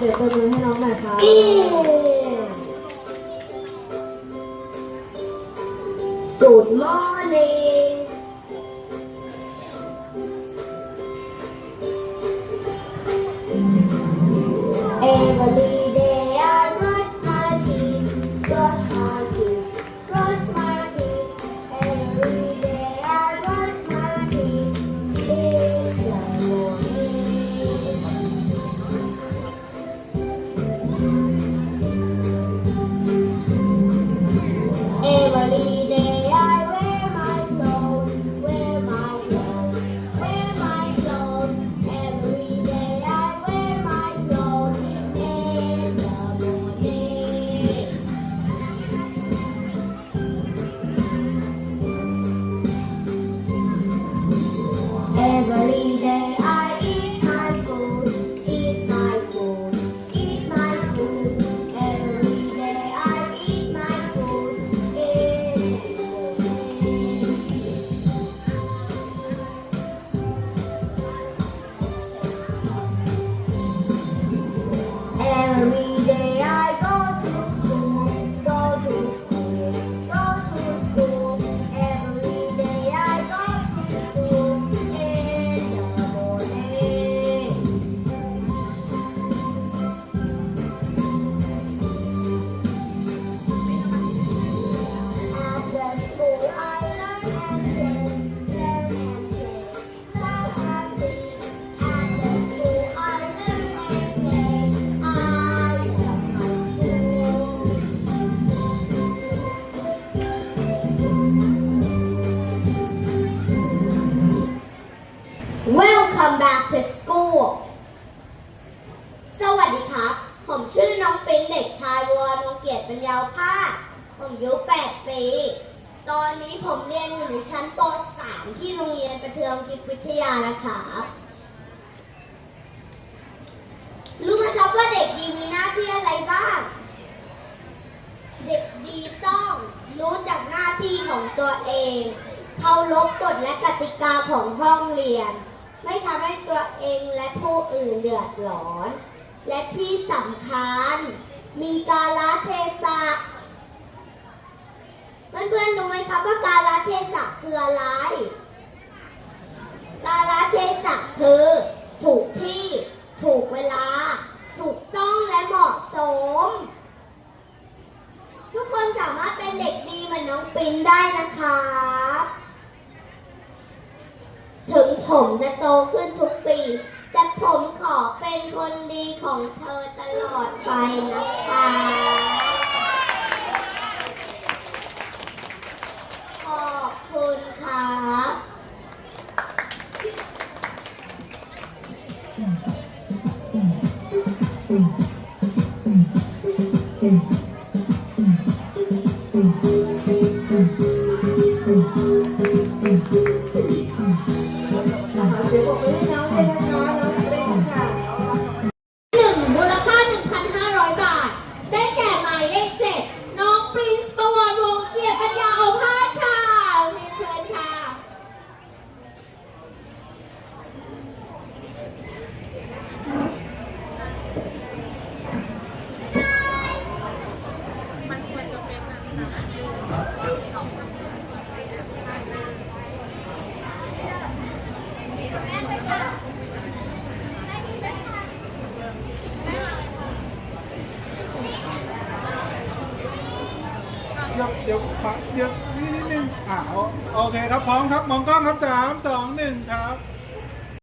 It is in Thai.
ปรบมือให้น้องหน่อยครับ Good morning. Every Come back to school สวัสดีครับ ผมชื่อน้องเป็นเด็กชายวอนงเกียรติปัญญาภาค ผมอายุ8ปี ตอนนี้ผมเรียนอยู่ในชั้นป .3 ที่โรงเรียนประเทืองพิพิทยานะครับรู้ไหมครับว่าเด็กดีมีหน้าที่อะไรบ้าง เด็กดีต้องรู้จักหน้าที่ของตัวเอง เคารพกฎและกติกาของห้องเรียน ไม่ทำให้ตัวเองและผู้อื่นเดือดร้อน และที่สำคัญ มีกาลเทศะเพื่อนๆรู้ไหมครับว่ากาลเทศะคืออะไร กาลเทศะคือ ถูกที่ ถูกเวลา ถูกต้องและเหมาะสม ทุกคนสามารถเป็นเด็กดีเหมือนน้องปินได้นะครับ ถึง ผมจะโตขึ้นทุกปี แต่ผมขอเป็นคนดีของเธอตลอดไปนะคะ ขอบคุณครับข ดี๋ยวเดี๋ยวปะเดี๋ยวนิดนิดนึงอ่าโอเคครับพร้อมครับมองกล้องครับสามสองหนึ่งครับ